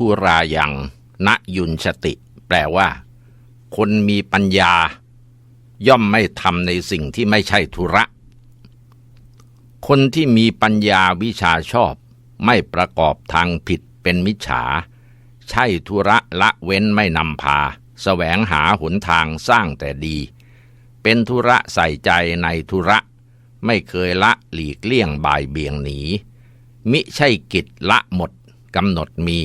ทุรายังณยุนชติ แปลว่า คนมีปัญญา ย่อมไม่ทำในสิ่งที่ไม่ใช่ธุระ คนที่มีปัญญาวิชาชอบ ไม่ประกอบทางผิดเป็นมิจฉา ใช่ธุระละเว้นไม่นำพาแสวงหาหนทางสร้างแต่ดี เป็นธุระใส่ใจในธุระ ไม่เคยละหลีกเลี่ยงบ่ายเบี่ยงหนีมิใช่กิจละหมดกำหนดมี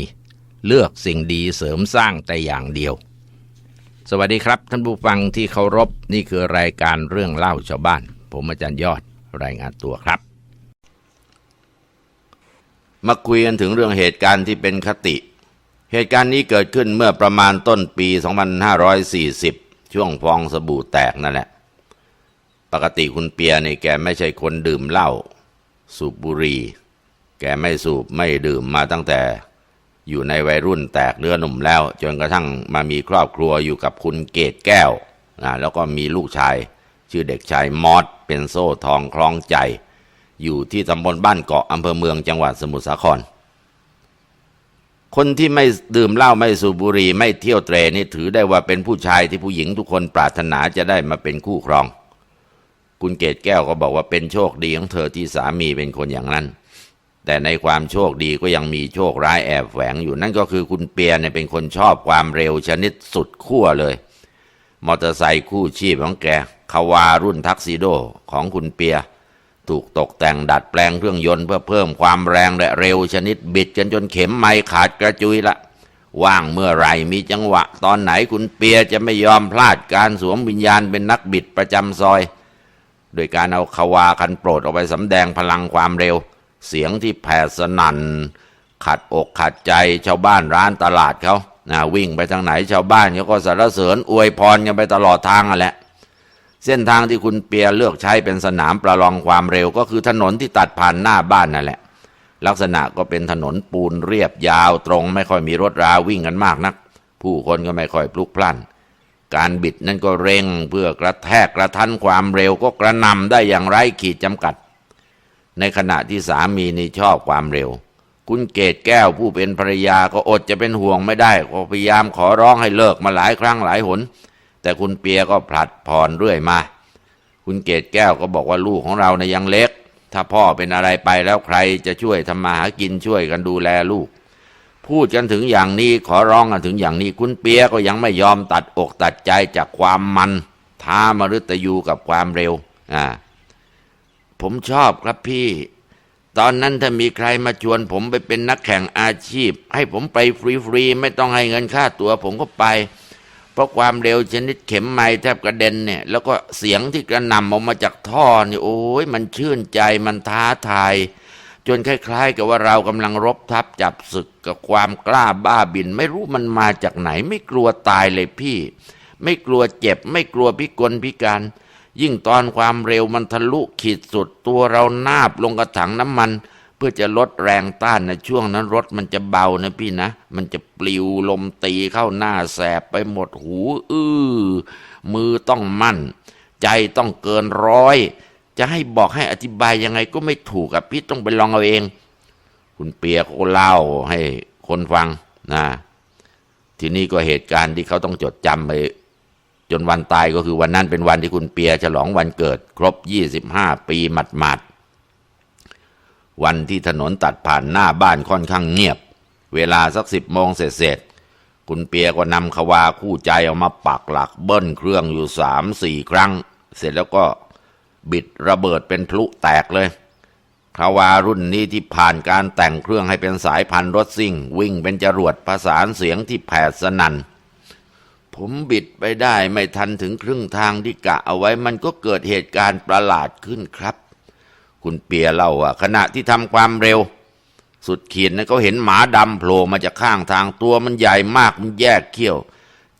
เลือกสิ่งดีเสริมสร้างแต่อย่างเดียว สวัสดีครับ ท่านผู้ฟังที่เคารพนี่คือรายการเรื่องเล่าชาวบ้าน ผมอาจารย์ยอดรายงานตัวครับ มาคุยกันถึงเรื่องเหตุการณ์ที่เป็นคติ เหตุการณ์นี้เกิดขึ้นเมื่อประมาณต้นปี 2540 ช่วงฟองสบู่แตกนั่นแหละ ปกติคุณเปียนี่แกไม่ใช่คนดื่มเหล้าสูบบุหรี่แกไม่สูบไม่ดื่มมาตั้งแต่ อยู่ในวัยรุ่นแตกเนื้อหนุ่มแล้ว จนกระทั่งมามีครอบครัวอยู่กับคุณเกตแก้วนะแล้วก็มีลูกชาย ชื่อเด็กชายมอสเป็นโซ่ทองคล้องใจ อยู่ที่ตำบลบ้านเกาะอำเภอเมืองจังหวัดสมุทรสาคร คนที่ไม่ดื่มเหล้าไม่สูบบุหรี่ไม่เที่ยวเตรนี่ถือได้ว่าเป็นผู้ชายที่ผู้หญิงทุกคนปรารถนาจะได้มาเป็นคู่ครอง คุณเกตแก้วก็บอกว่าเป็นโชคดีของเธอที่สามีเป็นคนอย่างนั้น แต่ในความโชคดีก็ยังมีโชคร้ายแอบแฝงอยู่นั่นก็คือคุณเปียเนี่ยเป็นคนชอบความเร็วชนิดสุดขั้วเลย มอเตอร์ไซค์คู่ชีพของแกคาวารุ่นทักซิโดของคุณเปีย ถูกตกแต่งดัดแปลงเครื่องยนต์เพื่อเพิ่มความแรงและเร็วชนิดบิดกันจนเข็มไม้ขาดกระจุยละว่างเมื่อไหรมีจังหวะ ตอนไหนคุณเปียจะไม่ยอมพลาดการสวมวิญญาณเป็นนักบิดประจำซอย โดยการเอาคาวาคันโปรดออกไปสำแดงพลังความเร็ว เสียงที่แผ่สนั่นขัดอกขัดใจชาวบ้านร้านตลาดเขานะวิ่งไปทางไหนชาวบ้านเขาก็สรรเสริญอวยพรกันไปตลอดทางอะแหละ เส้นทางที่คุณเปียเลือกใช้เป็นสนามประลองความเร็ว ก็คือถนนที่ตัดผ่านหน้าบ้านนั่นแหละ ลักษณะก็เป็นถนนปูนเรียบยาวตรง ไม่ค่อยมีรถราวิ่งกันมากนัก ผู้คนก็ไม่ค่อยพลุกพล่าน การบิดนั่นก็เร่งเพื่อกระแทกกระทันความเร็วก็กระนำได้อย่างไร้ขีดจำกัด ในขณะที่สามีนี่ชอบความเร็ว คุณเกตแก้วผู้เป็นภรรยาก็อดจะเป็นห่วงไม่ได้ ก็พยายามขอร้องให้เลิกมาหลายครั้งหลายหน แต่คุณเปียก็ผลัดผ่อนเรื่อยมา คุณเกตแก้วก็บอกว่าลูกของเราเนี่ยยังเล็ก ถ้าพ่อเป็นอะไรไปแล้วใครจะช่วยทำมาหากินช่วยกันดูแลลูก พูดกันถึงอย่างนี้ขอร้องกันถึงอย่างนี้ คุณเปียก็ยังไม่ยอมตัดอกตัดใจจากความมันท้ามฤตยูกับความเร็วอ่า ผมชอบครับพี่ ตอนนั้นถ้ามีใครมาชวนผมไปเป็นนักแข่งอาชีพ ให้ผมไปฟรีๆไม่ต้องให้เงินค่าตัว ผมก็ไป เพราะความเร็วชนิดเข็มไม้แทบกระเด็นเนี่ย แล้วก็เสียงที่กระหน่ำออกมาจากท่อนี่โอ้ยมันชื่นใจมันท้าทายจนคล้าย ๆ กับว่าเรากำลังรบทับจับศึกกับความกล้าบ้าบิน ไม่รู้มันมาจากไหน ไม่กลัวตายเลยพี่ ไม่กลัวเจ็บ ไม่กลัวพิกลพิการ ยิ่งตอนความเร็วมันทะลุขีดสุดตัวเรานาบลงกระถังน้ำมัน เพื่อจะลดแรงต้านในะช่วงนั้นรถมันจะเบานะพี่นะ มันจะปลิวลมตีเข้าหน้าแสบไปหมดหู อื้อ มือต้องมั่น ใจต้องเกินร้อย จะให้บอกให้อธิบายยังไงก็ไม่ถูกอะพี่ต้องไปลองเอาเอง คุณเปียเขาก็เล่าให้คนฟังนะ ทีนี้ก็เหตุการณ์ที่เขาต้องจดจำไป จนวันตายก็คือวันนั้นเป็นวันที่คุณเปียฉลองวันเกิด ครบ 25 ปีหมัดๆวันที่ถนนตัดผ่านหน้าบ้านค่อนข้างเงียบ เวลาสักสิบโมงเสร็จคุณเปียก็นำขวาคู่ใจออกมาปักหลักเบิ้ลเครื่องอยู่สามสี่ครั้ง เสร็จแล้วก็บิดระเบิดเป็นพลุแตกเลยคาวารุ่นนี้ที่ผ่านการแต่งเครื่องให้เป็นสายพันธุ์รถซิ่ง วิ่งเป็นจรวดประสานเสียงที่แผดสนัน่น ผมบิดไปได้ไม่ทันถึงครึ่งทางที่กะเอาไว้มันก็เกิดเหตุการณ์ประหลาดขึ้นครับ คุณเปียเล่าว่าขณะที่ทำความเร็ว สุดขีดนะเขาเห็นหมาดำโผล่มาจากข้างทางตัวมันใหญ่มากมันแยกเขี้ยว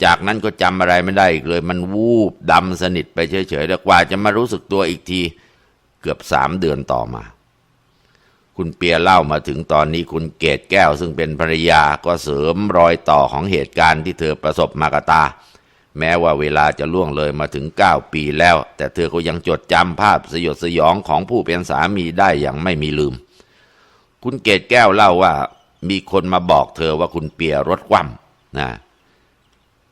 จากนั้นก็จำอะไรไม่ได้อีกเลย มันวูบดำสนิทไปเฉยๆแล้วกว่าจะมารู้สึกตัวอีกที เกือบสามเดือนต่อมา คุณเปียเล่ามาถึงตอนนี้คุณเกตแก้วซึ่งเป็นภรรยาก็เสริมรอยต่อของเหตุการณ์ที่เธอประสบมากตา แม้ว่าเวลาจะล่วงเลยมาถึง 9 ปีแล้ว แต่เธอก็ยังจดจำภาพสยดสยองของผู้เป็นสามีได้อย่างไม่มีลืม คุณเกตแก้วเล่าว่า มีคนมาบอกเธอว่าคุณเปียรถคว่ำนะ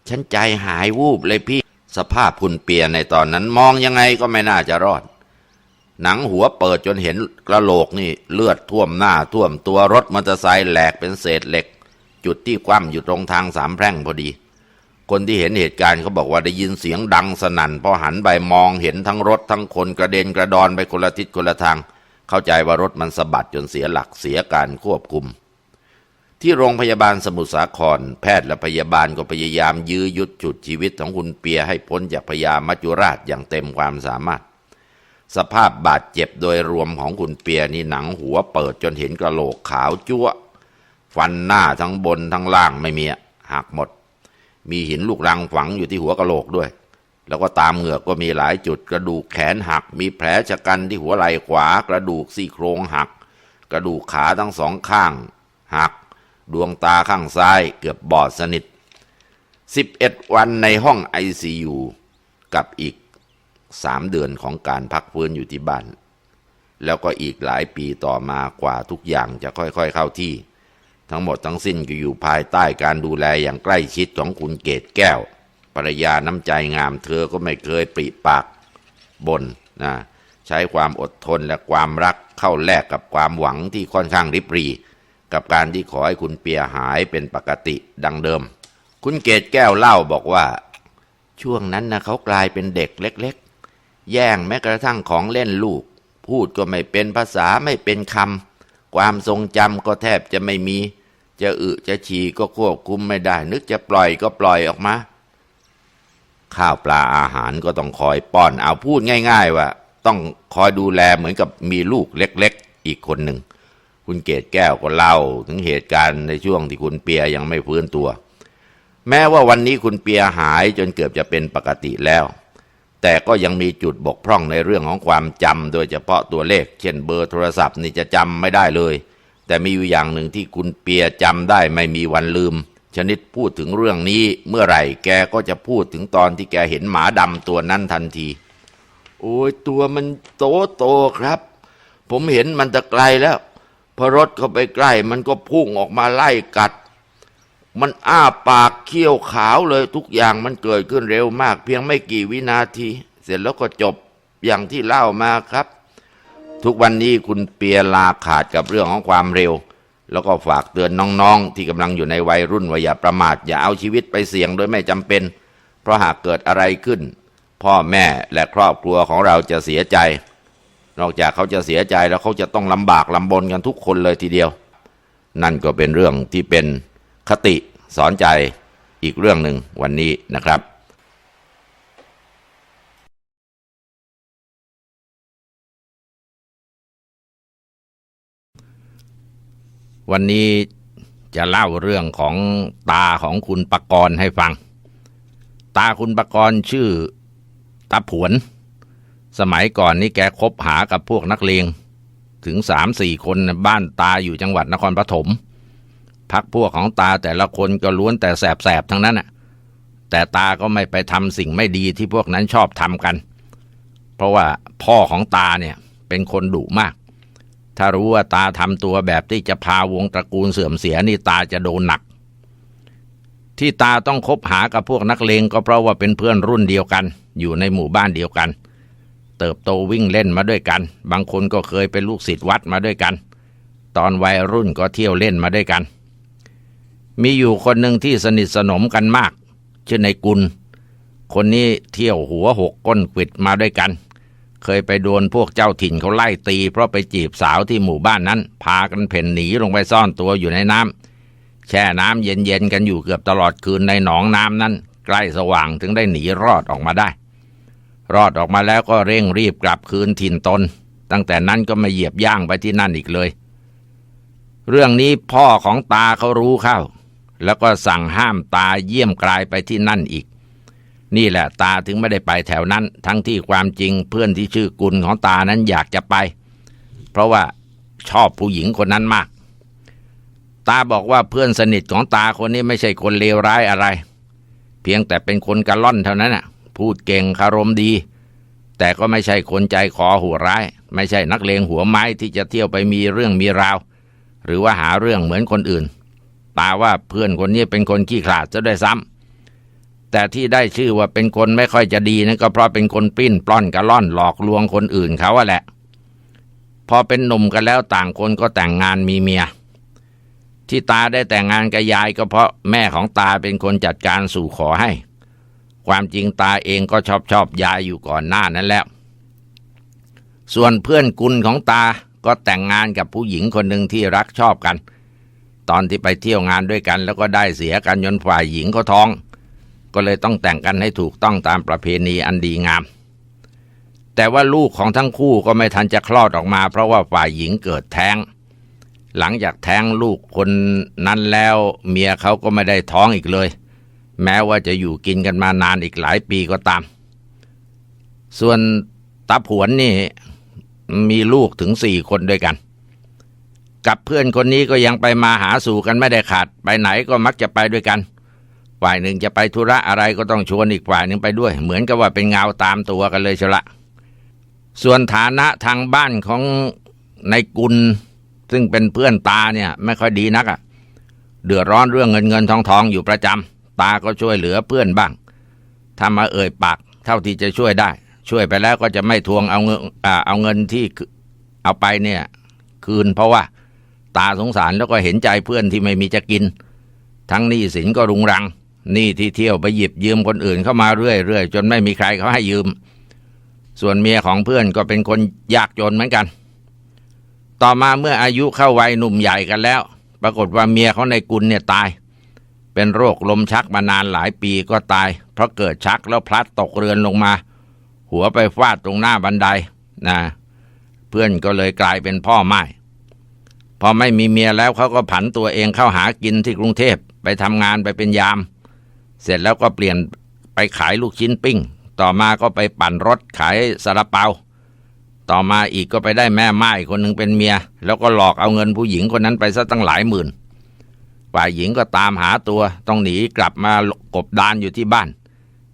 ฉันใจหายวูบเลยพี่ สภาพคุณเปียในตอนนั้นมองยังไงก็ไม่น่าจะรอด หนังหัวเปิดจนเห็นกระโหลกนี่เลือดท่วมหน้าท่วมตัวรถมอเตอร์ไซค์แหลกเป็นเศษเหล็ก จุดที่คว่ำอยู่ตรงทางสามแพร่งพอดี คนที่เห็นเหตุการณ์เขาบอกว่าได้ยินเสียงดังสนั่นพอหันไปมองเห็นทั้งรถทั้งคนกระเด็นกระดอนไปคนละทิศคนละทาง เข้าใจว่ารถมันสะบัดจนเสียหลักเสียการควบคุม ที่โรงพยาบาลสมุทรสาคร แพทย์และพยาบาลก็พยายามยื้อยุดจุดชีวิตของคุณเปียให้พ้นจากพยามัจจุราชอย่างเต็มความสามารถ สภาพบาดเจ็บโดยรวมของคุณเปียนี่หนังหัวเปิดจนเห็นกระโหลกขาวจั๊วฟันหน้าทั้งบนทั้งล่างไม่มีหักหมด มีหินลูกรังฝังอยู่ที่หัวกระโหลกด้วย แล้วก็ตามเหงือกก็มีหลายจุดกระดูกแขนหัก มีแผลชะกันที่หัวไหล่ขวา กระดูกซี่โครงหัก กระดูกขาทั้งสองข้างหัก ดวงตาข้างซ้ายเกือบบอดสนิท 11 วันในห้องไอซียูกับอีก 3เดือนของการพักฟื้นอยู่ที่บ้าน แล้วก็อีกหลายปีต่อมากว่าทุกอย่างจะค่อยๆเข้าที่ ทั้งหมดทั้งสิ้นก็อยู่ภายใต้การดูแลอย่างใกล้ชิดของคุณเกตแก้วภรรยาน้ำใจงามเธอก็ไม่เคยปริปากบนนะใช้ความอดทนและความรักเข้าแลกกับความหวังที่ค่อนข้างริบหรี กับการที่ขอให้คุณเปียหายเป็นปกติดังเดิม คุณเกตแก้วเล่าบอกว่า ช่วงนั้นนะเขากลายเป็นเด็กเล็ก แย่งแม้กระทั่งของเล่นลูก พูดก็ไม่เป็นภาษาไม่เป็นคำ ความทรงจำก็แทบจะไม่มี จะอึจะฉี่ก็ควบคุมไม่ได้ นึกจะปล่อยก็ปล่อยออกมา ข้าวปลาอาหารก็ต้องคอยป้อนเอาพูดง่าย ๆ ว่า ต้องคอยดูแลเหมือนกับมีลูกเล็ก ๆ อีกคนหนึ่ง คุณเกตแก้วก็เล่าถึงเหตุการณ์ในช่วงที่คุณเปียยังไม่ฟื้นตัว แม้ว่าวันนี้คุณเปียหายจนเกือบจะเป็นปกติแล้ว แต่ก็ยังมีจุดบกพร่องในเรื่องของความจำโดยเฉพาะตัวเลข เช่นเบอร์โทรศัพท์นี่จะจำไม่ได้เลย แต่มีอยู่อย่างหนึ่งที่คุณเปียจำได้ไม่มีวันลืม ชนิดพูดถึงเรื่องนี้เมื่อไหร่แกก็จะพูดถึงตอนที่แกเห็นหมาดำตัวนั้นทันที โอ้ยตัวมันโตโตครับ ผมเห็นมันตะไกลแล้วพอรถเข้าไปใกล้มันก็พุ่งออกมาไล่กัด มันอ้าปากเขี้ยวขาวเลยทุกอย่างมันเกิดขึ้นเร็วมาก เพียงไม่กี่วินาที เสร็จแล้วก็จบอย่างที่เล่ามาครับ ทุกวันนี้คุณเปียลาขาดกับเรื่องของความเร็ว แล้วก็ฝากเตือนน้องๆ ที่กำลังอยู่ในวัยรุ่นว่าอย่าประมาทอย่าเอาชีวิตไปเสี่ยงโดยไม่จำเป็น เพราะหากเกิดอะไรขึ้น พ่อแม่และครอบครัวของเราจะเสียใจ นอกจากเขาจะเสียใจแล้วเขาจะต้องลำบากลำบนกันทุกคนเลยทีเดียว นั่นก็เป็นเรื่องที่เป็น คติสอนใจอีกเรื่องหนึ่งวันนี้นะครับวันนี้จะเล่าเรื่องของตาของคุณปกรณ์ให้ฟัง ตาคุณปกรณ์ชื่อตาผวน สมัยก่อนนี่แกคบหากับพวกนักเลงถึงสามสี่คนบ้านตาอยู่จังหวัดนครปฐม พักพวกของตาแต่ละคนก็ล้วนแต่แสบๆทั้งนั้นน่ะ แต่ตาก็ไม่ไปทำสิ่งไม่ดีที่พวกนั้นชอบทำกัน เพราะว่าพ่อของตาเนี่ยเป็นคนดุมาก ถ้ารู้ว่าตาทำตัวแบบที่จะพาวงตระกูลเสื่อมเสียนี่ตาจะโดนหนัก ที่ตาต้องคบหากับพวกนักเลงก็เพราะว่าเป็นเพื่อนรุ่นเดียวกัน อยู่ในหมู่บ้านเดียวกัน เติบโตวิ่งเล่นมาด้วยกัน บางคนก็เคยเป็นลูกศิษย์วัดมาด้วยกัน ตอนวัยรุ่นก็เที่ยวเล่นมาด้วยกัน มีอยู่คนหนึ่งที่สนิทสนมกันมาก ชื่อในกุล คนนี้เที่ยวหัวหกก้นขวิดมาด้วยกัน เคยไปโดนพวกเจ้าถิ่นเขาไล่ตี เพราะไปจีบสาวที่หมู่บ้านนั้น พากันเพ่นหนีลงไปซ่อนตัวอยู่ในน้ำแช่น้ำเย็นๆกันอยู่เกือบตลอดคืนในหนองน้ำนั้น ใกล้สว่างถึงได้หนีรอดออกมาได้ รอดออกมาแล้วก็เร่งรีบกลับคืนถิ่นตน ตั้งแต่นั้นก็ไม่เหยียบย่างไปที่นั่นอีกเลย เรื่องนี้พ่อของตาเขารู้เข้า แล้วก็สั่งห้ามตาเยี่ยมกลายไปที่นั่นอีก นี่แหละตาถึงไม่ได้ไปแถวนั้น ทั้งที่ความจริงเพื่อนที่ชื่อกุลของตานั้นอยากจะไป เพราะว่าชอบผู้หญิงคนนั้นมาก ตาบอกว่าเพื่อนสนิทของตาคนนี้ไม่ใช่คนเลวร้ายอะไร เพียงแต่เป็นคนกระล่อนเท่านั้นน่ะ พูดเก่งคารมดี แต่ก็ไม่ใช่คนใจคอหัวร้าย ไม่ใช่นักเลงหัวไม้ที่จะเที่ยวไปมีเรื่องมีราว หรือว่าหาเรื่องเหมือนคนอื่น ตาว่าเพื่อนคนนี้เป็นคนขี้ขลาดซะด้วยซ้ำแต่ที่ได้ชื่อว่าเป็นคนไม่ค่อยจะดีนั่นก็เพราะเป็นคนปิ้นปล้อนกระล่อนหลอกลวงคนอื่นเขาอะแหละ พอเป็นหนุ่มกันแล้วต่างคนก็แต่งงานมีเมีย ที่ตาได้แต่งงานกับยายก็เพราะแม่ของตาเป็นคนจัดการสู่ขอให้ ความจริงตาเองก็ชอบชอบยายอยู่ก่อนหน้านั้นแล้ว ส่วนเพื่อนกุลของตาก็แต่งงานกับผู้หญิงคนหนึ่งที่รักชอบกัน ตอนที่ไปเที่ยวงานด้วยกัน แล้วก็ได้เสียกันจนฝ่ายหญิงเขาท้อง ก็เลยต้องแต่งกันให้ถูกต้องตามประเพณีอันดีงาม แต่ว่าลูกของทั้งคู่ก็ไม่ทันจะคลอดออกมา เพราะว่าฝ่ายหญิงเกิดแท้ง หลังจากแท้งลูกคนนั้นแล้วเมียเขาก็ไม่ได้ท้องอีกเลย แม้ว่าจะอยู่กินกันมานานอีกหลายปีก็ตาม ส่วนตาผวนนี่มีลูกถึงสี่คนด้วยกัน กับเพื่อนคนนี้ก็ยังไปมาหาสู่กันไม่ได้ขาด ไปไหนก็มักจะไปด้วยกัน ฝ่ายหนึ่งจะไปธุระอะไรก็ต้องชวนอีกฝ่ายหนึ่งไปด้วย เหมือนกับว่าเป็นเงาตามตัวกันเลยเชยวละ ส่วนฐานะทางบ้านของในกุล ซึ่งเป็นเพื่อนตาเนี่ย ไม่ค่อยดีนักอะ่ะ เดือดร้อนเรื่องเงินเงินทองทองอยู่ประจำตาก็ช่วยเหลือเพื่อนบ้างถ้ามาเอ่ยปากเท่าที่จะช่วยได้ ช่วยไปแล้วก็จะไม่ทวงเอาเงินเอาเงินที่เอาไปเนี่ย คืนเพราะว่า ตาสงสารแล้วก็เห็นใจเพื่อนที่ไม่มีจะกิน ทั้งหนี้สินก็รุงรังหนี้ที่เที่ยวไปหยิบยืมคนอื่นเข้ามาเรื่อยๆจนไม่มีใครเขาให้ยืม ส่วนเมียของเพื่อนก็เป็นคนยากจนเหมือนกัน ต่อมาเมื่ออายุเข้าวัยหนุ่มใหญ่กันแล้ว ปรากฏว่าเมียเขาในกุลเนี่ยตาย เป็นโรคลมชักมานานหลายปีก็ตาย เพราะเกิดชักแล้วพลัดตกเรือนลงมา หัวไปฟาดตรงหน้าบันไดนะเพื่อนก็เลยกลายเป็นพ่อไม้ พอไม่มีเมียแล้วเขาก็ผันตัวเองเข้าหากินที่กรุงเทพไปทำงานไปเป็นยาม เสร็จแล้วก็เปลี่ยนไปขายลูกชิ้นปิ้ง ต่อมาก็ไปปั่นรถขายซาลาเปา ต่อมาอีกก็ไปได้แม่ไม้คนหนึ่งเป็นเมีย แล้วก็หลอกเอาเงินผู้หญิงคนนั้นไปซะตั้งหลายหมื่นฝ่ายหญิงก็ตามหาตัวต้องหนีกลับมากบดานอยู่ที่บ้าน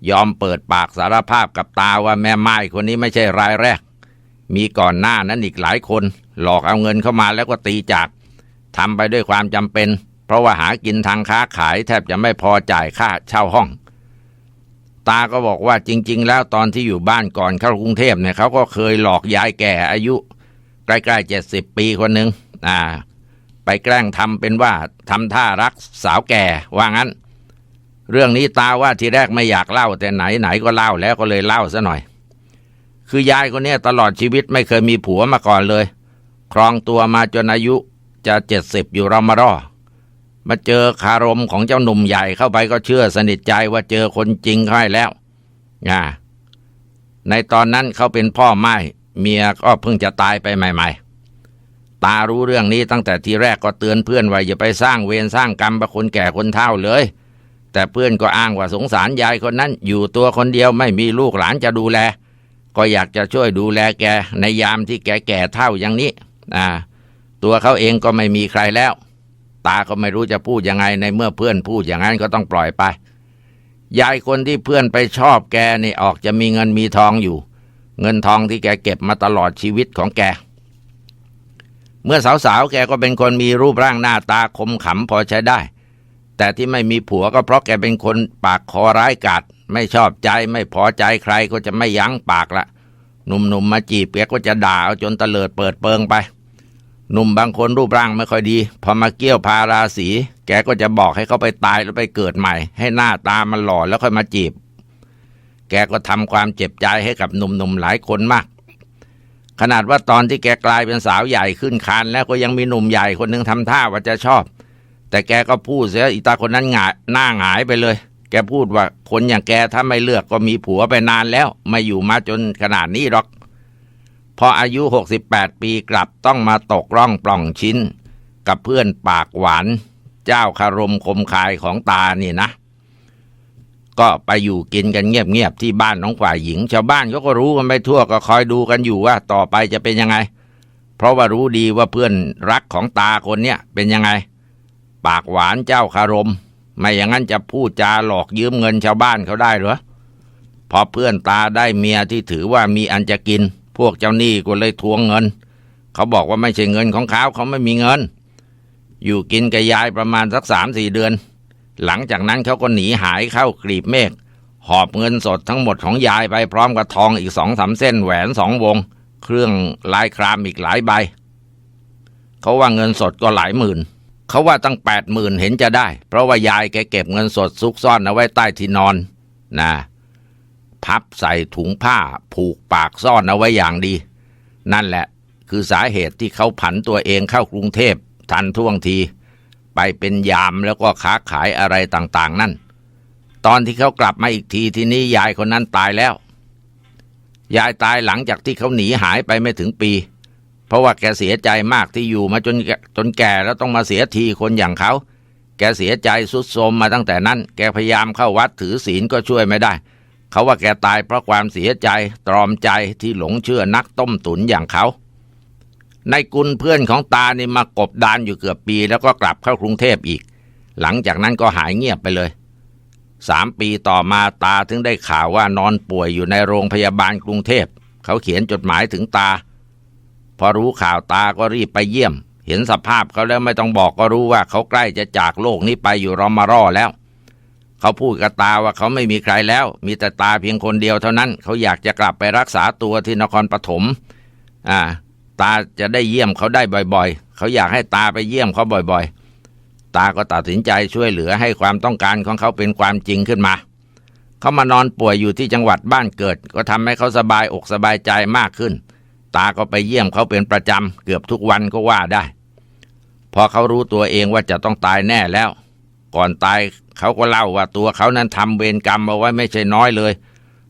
ยอมเปิดปากสารภาพกับตาว่าแม่ไม้คนนี้ไม่ใช่รายแรก มีก่อนหน้านั้นอีกหลายคน หลอกเอาเงินเข้ามาแล้วก็ตีจากทำไปด้วยความจำเป็น เพราะว่าหากินทางค้าขายแทบจะไม่พอจ่ายค่าเช่าห้อง ตาก็บอกว่าจริง ๆ แล้วตอนที่อยู่บ้านก่อนเข้ากรุงเทพเนี่ยเขาก็เคยหลอกยายแก่อายุ ใกล้ๆเจ็ดสิบปีคนหนึ่งอ่า ไปแกล้งทำเป็นว่าทำท่ารักสาวแก่ว่างั้น เรื่องนี้ตาว่าทีแรกไม่อยากเล่าแต่ไหนไหนก็เล่าแล้วก็เลยเล่าซะหน่อย คือยายคนนี้ตลอดชีวิตไม่เคยมีผัวมาก่อนเลย ครองตัวมาจนอายุจะเจ็ดสิบอยู่เรามารอมาเจอคารมของเจ้าหนุ่มใหญ่เข้าไปก็เชื่อสนิทใจว่าเจอคนจริงเข้าให้แล้วอ่าในตอนนั้นเขาเป็นพ่อไม้เมียก็เพิ่งจะตายไปใหม่ ๆ ตารู้เรื่องนี้ตั้งแต่ทีแรกก็เตือนเพื่อนว่าอย่าไปสร้างเวรสร้างกรรมกับคนแก่คนเฒ่าเลย แต่เพื่อนก็อ้างว่าสงสารยายคนนั้นอยู่ตัวคนเดียวไม่มีลูกหลานจะดูแล ก็อยากจะช่วยดูแลแกในยามที่แกแก่เท่าอย่างนี้อ่าตัวเขาเองก็ไม่มีใครแล้ว ตาก็ไม่รู้จะพูดยังไงในเมื่อเพื่อนพูดอย่างนั้นก็ต้องปล่อยไป ยายคนที่เพื่อนไปชอบแกนี่ออกจะมีเงินมีทองอยู่ เงินทองที่แกเก็บมาตลอดชีวิตของแก เมื่อสาวๆแกก็เป็นคนมีรูปร่างหน้าตาคมขำพอใช้ได้ แต่ที่ไม่มีผัวก็เพราะแกเป็นคนปากคอร้ายกาจไม่ชอบใจไม่พอใจใครก็จะไม่ยั้งปากละหนุ่มๆมาจีบแกก็จะด่าเอาจนตะเลิดเปิดเปิงไป หนุ่มบางคนรูปร่างไม่ค่อยดี พอมาเกี่ยวพาราสีแกก็จะบอกให้เขาไปตายแล้วไปเกิดใหม่ ให้หน้าตามันหล่อแล้วค่อยมาจีบ แกก็ทำความเจ็บใจให้กับหนุ่มๆหลายคนมาก ขนาดว่าตอนที่แกกลายเป็นสาวใหญ่ขึ้นคานแล้วก็ยังมีหนุ่มใหญ่คนหนึ่งทำท่าว่าจะชอบ แต่แกก็พูดเสียอีตาคนนั้นหงายหน้าหงายไปเลย แกพูดว่าคนอย่างแกถ้าไม่เลือกก็มีผัวไปนานแล้วไม่อยู่มาจนขนาดนี้หรอก พออายุ 68 ปีกลับต้องมาตกร่องปล่องชิ้น กับเพื่อนปากหวาน เจ้าคารมคมคายของตานี่นะ ก็ไปอยู่กินกันเงียบๆที่บ้านของฝ่ายหญิง ชาวบ้านเขาก็รู้กันไปทั่วก็คอยดูกันอยู่ว่าต่อไปจะเป็นยังไง เพราะว่ารู้ดีว่าเพื่อนรักของตาคนเนี้ยเป็นยังไง ปากหวานเจ้าคารม ไม่อย่างนั้นจะพูดจาหลอกยืมเงินชาวบ้านเขาได้หรอ พอเพื่อนตาได้เมียที่ถือว่ามีอันจะกิน พวกเจ้าหนี้ก็เลยทวงเงิน เขาบอกว่าไม่ใช่เงินของเขาเขาไม่มีเงิน อยู่กินกับยายประมาณสักสามสี่เดือน หลังจากนั้นเขาก็หนีหายเข้ากรีบเมฆหอบเงินสดทั้งหมดของยายไปพร้อมกับทองอีกสองสามเส้นแหวนสองวง เครื่องลายครามอีกหลายใบ เขาว่าเงินสดก็หลายหมื่น เขาว่าตั้งแปดหมื่นเห็นจะได้ เพราะว่ายายแกเก็บเงินสดซุกซ่อนเอาไว้ใต้ที่นอน นะ พับใส่ถุงผ้า ผูกปากซ่อนเอาไว้อย่างดี นั่นแหละ คือสาเหตุที่เขาผันตัวเองเข้ากรุงเทพ ทันท่วงที ไปเป็นยามแล้วก็ค้าขายอะไรต่างๆ นั่น ตอนที่เขากลับมาอีกทีที่นี้ยายคนนั้นตายแล้ว ยายตายหลังจากที่เขาหนีหายไปไม่ถึงปี เพราะว่าแกเสียใจมากที่อยู่มาจนแกจนแก่แล้วต้องมาเสียทีคนอย่างเขา แกเสียใจสุดโทมมาตั้งแต่นั้น แกพยายามเข้าวัดถือศีลก็ช่วยไม่ได้ เขาว่าแกตายเพราะความเสียใจตรอมใจที่หลงเชื่อนักต้มตุ๋นอย่างเขา ในกุลเพื่อนของตานี่มากบดานอยู่เกือบปีแล้วก็กลับเข้ากรุงเทพอีก หลังจากนั้นก็หายเงียบไปเลยสามปีต่อมาตาถึงได้ข่าวว่านอนป่วยอยู่ในโรงพยาบาลกรุงเทพ เขาเขียนจดหมายถึงตา พอรู้ข่าวตาก็รีบไปเยี่ยม เห็นสภาพเขาแล้วไม่ต้องบอกก็รู้ว่าเขาใกล้จะจากโลกนี้ไปอยู่รอมาร่อแล้ว เขาพูดกับตาว่าเขาไม่มีใครแล้ว มีแต่ตาเพียงคนเดียวเท่านั้น เขาอยากจะกลับไปรักษาตัวที่นครปฐมอ่า ตาจะได้เยี่ยมเขาได้บ่อยๆ เขาอยากให้ตาไปเยี่ยมเขาบ่อยๆ ตาก็ตัดสินใจช่วยเหลือให้ความต้องการของเขาเป็นความจริงขึ้นมาเขามานอนป่วยอยู่ที่จังหวัดบ้านเกิด ก็ทำให้เขาสบายอกสบายใจมากขึ้น ตาก็ไปเยี่ยมเขาเป็นประจำเกือบทุกวันก็ว่าได้ พอเขารู้ตัวเองว่าจะต้องตายแน่แล้ว ก่อนตายเขาก็เล่าว่าตัวเขานั้นทำเวรกรรมเอาไว้ไม่ใช่น้อยเลย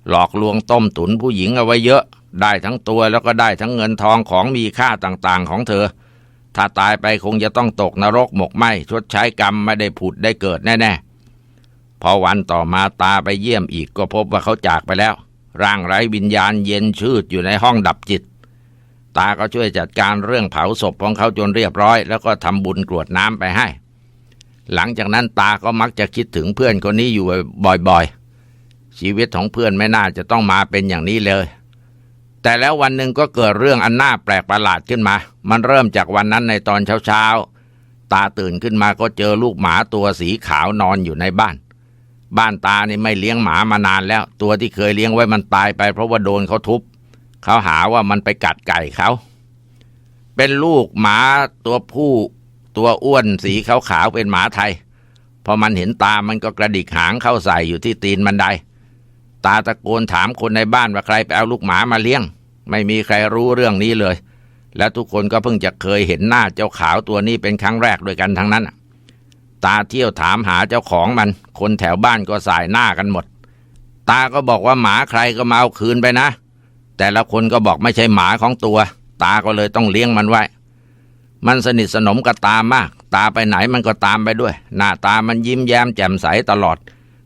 หลอกลวงต้มตุนผู้หญิงเอาไว้เยอะ ได้ทั้งตัวแล้วก็ได้ทั้งเงินทองของมีค่าต่างๆของเธอ ถ้าตายไปคงจะต้องตกนรกหมกไหมชดใช้กรรมไม่ได้ผุดได้เกิดแน่ๆพอวันต่อมาตาไปเยี่ยมอีกก็พบว่าเขาจากไปแล้ว ร่างไร้วิญญาณเย็นชืดอยู่ในห้องดับจิต ตาก็ช่วยจัดการเรื่องเผาศพของเขาจนเรียบร้อย แล้วก็ทำบุญกรวดน้ำไปให้ หลังจากนั้นตาก็มักจะคิดถึงเพื่อนคนนี้อยู่บ่อยๆ ชีวิตของเพื่อนไม่น่าจะต้องมาเป็นอย่างนี้เลย แต่แล้ววันหนึ่งก็เกิดเรื่องอันน่าแปลกประหลาดขึ้นมา มันเริ่มจากวันนั้นในตอนเช้าๆ ตาตื่นขึ้นมาก็เจอลูกหมาตัวสีขาวนอนอยู่ในบ้านบ้านตานี่ไม่เลี้ยงหมามานานแล้ว ตัวที่เคยเลี้ยงไว้มันตายไปเพราะว่าโดนเขาทุบ เขาหาว่ามันไปกัดไก่เขา เป็นลูกหมาตัวผู้ตัวอ้วนสีขาวๆเป็นหมาไทย พอมันเห็นตามันก็กระดิกหางเข้าใส่อยู่ที่ตีนบันได ตาตะโกนถามคนในบ้านว่าใครไปเอาลูกหมามาเลี้ยง ไม่มีใครรู้เรื่องนี้เลย และทุกคนก็เพิ่งจะเคยเห็นหน้าเจ้าขาวตัวนี้เป็นครั้งแรกด้วยกันทั้งนั้นตาเที่ยวถามหาเจ้าของมัน คนแถวบ้านก็สายหน้ากันหมด ตาก็บอกว่าหมาใครก็มาเอาคืนไปนะ แต่ละคนก็บอกไม่ใช่หมาของตัว ตาก็เลยต้องเลี้ยงมันไว้ มันสนิทสนมกับตามาก ตาไปไหนมันก็ตามไปด้วย หน้าตามันยิ้มแย้มแจ่มใสตลอด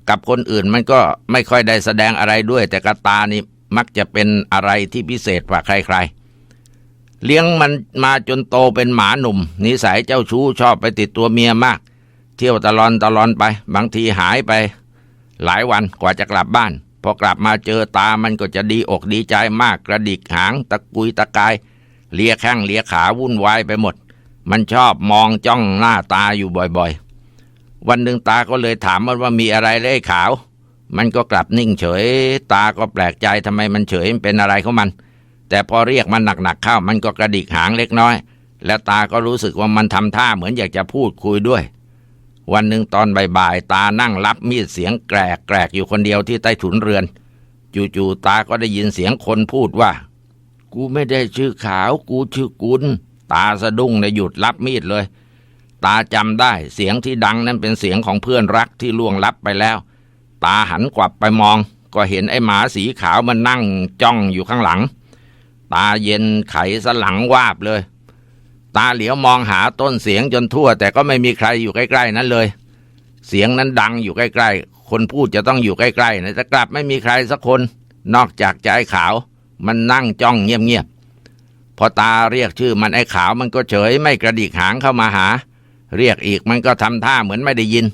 กับคนอื่นมันก็ไม่ค่อยได้แสดงอะไรด้วย แต่กับตานี่มักจะเป็นอะไรที่พิเศษกว่าใคร ๆ เลี้ยงมันมาจนโตเป็นหมาหนุ่ม นิสัยเจ้าชู้ชอบไปติดตัวเมียมาก เที่ยวตะลอนตะลอนไป บางทีหายไป หลายวันกว่าจะกลับบ้าน พอกลับมาเจอตามันก็จะดีอกดีใจมากกระดิกหาง ตะกุยตะกายเลียแข้งเลียขาวุ่นวายไปหมด มันชอบมองจ้องหน้าตาอยู่บ่อยๆ วันหนึ่งตาก็เลยถามมันว่ามีอะไรเลยขาว มันก็กลับนิ่งเฉย ตาก็แปลกใจทำไมมันเฉยเป็นอะไรของมัน แต่พอเรียกมันหนักๆเข้า มันก็กระดิกหางเล็กน้อย และตาก็รู้สึกว่ามันทำท่าเหมือนอยากจะพูดคุยด้วย วันหนึ่งตอนบ่ายๆตานั่งรับมีดเสียงแกรกแกรกอยู่คนเดียวที่ใต้ถุนเรือน จู่ๆตาก็ได้ยินเสียงคนพูดว่า กูไม่ได้ชื่อขาว กูชื่อกุลตาสะดุ้งในหยุดรับมีดเลย ตาจำได้เสียงที่ดังนั้นเป็นเสียงของเพื่อนรักที่ล่วงลับไปแล้ว ตาหันกลับไปมอง ก็เห็นไอ้หมาสีขาวมันนั่งจ้องอยู่ข้างหลัง ตาเย็นไขสลังวาบเลย ตาเหลียวมองหาต้นเสียงจนทั่ว แต่ก็ไม่มีใครอยู่ใกล้ๆนั้นเลย เสียงนั้นดังอยู่ใกล้ๆ คนพูดจะต้องอยู่ใกล้ๆนะแต่กลับไม่มีใครสักคน นอกจากใจขาว มันนั่งจ้องเงียบๆพอตาเรียกชื่อมันไอ้ขาวมันก็เฉยไม่กระดิกหางเข้ามาหา เรียกอีกมันก็ทำท่าเหมือนไม่ได้ยิน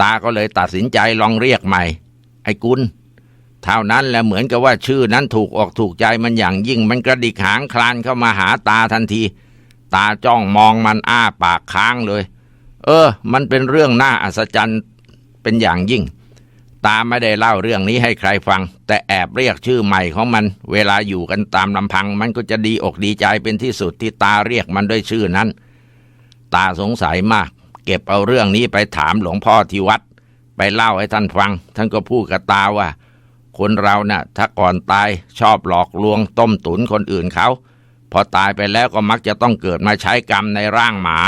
ตาก็เลยตัดสินใจลองเรียกใหม่ ไอ้กุลเท่านั้นแหละเหมือนกับว่าชื่อนั้นถูกออกถูกใจมันอย่างยิ่งมันกระดิกหางคลานเข้ามาหาตาทันที ตาจ้องมองมันอ้าปากค้างเลย เออ มันเป็นเรื่องน่าอัศจรรย์เป็นอย่างยิ่ง ตาไม่ได้เล่าเรื่องนี้ให้ใครฟัง แต่แอบเรียกชื่อใหม่ของมัน เวลาอยู่กันตามลำพัง มันก็จะดีอกดีใจเป็นที่สุดที่ตาเรียกมันด้วยชื่อนั้น ตาสงสัยมาก เก็บเอาเรื่องนี้ไปถามหลวงพ่อที่วัด ไปเล่าให้ท่านฟัง ท่านก็พูดกับตาว่า คนเรานะ่ะ ถ้าก่อนตายชอบหลอกลวงต้มตุนคนอื่นเขา พอตายไปแล้วก็มักจะต้องเกิดมาใช้กรรมในร่างหมา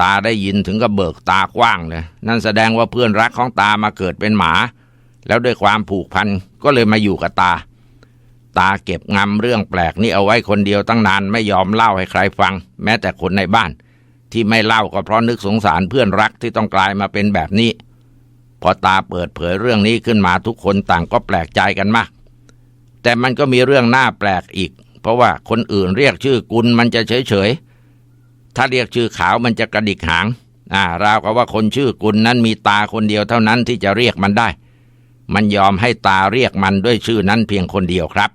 ตาได้ยินถึงกับเบิกตากว้างเลย นั่นแสดงว่าเพื่อนรักของตามาเกิดเป็นหมา แล้วด้วยความผูกพันก็เลยมาอยู่กับตา ตาเก็บงำเรื่องแปลกนี้เอาไว้คนเดียวตั้งนานไม่ยอมเล่าให้ใครฟัง แม้แต่คนในบ้าน ที่ไม่เล่าก็เพราะนึกสงสารเพื่อนรักที่ต้องกลายมาเป็นแบบนี้ พอตาเปิดเผยเรื่องนี้ขึ้นมาทุกคนต่างก็แปลกใจกันมาก แต่มันก็มีเรื่องน่าแปลกอีก เพราะว่าคนอื่นเรียกชื่อกุลมันจะเฉยเฉยถ้าเรียกชื่อขาวมันจะกระดิกหางอ่าราวกับว่าคนชื่อกุลนั้นมีตาคนเดียวเท่านั้นที่จะเรียกมันได้ มันยอมให้ตาเรียกมันด้วยชื่อนั้นเพียงคนเดียวครับ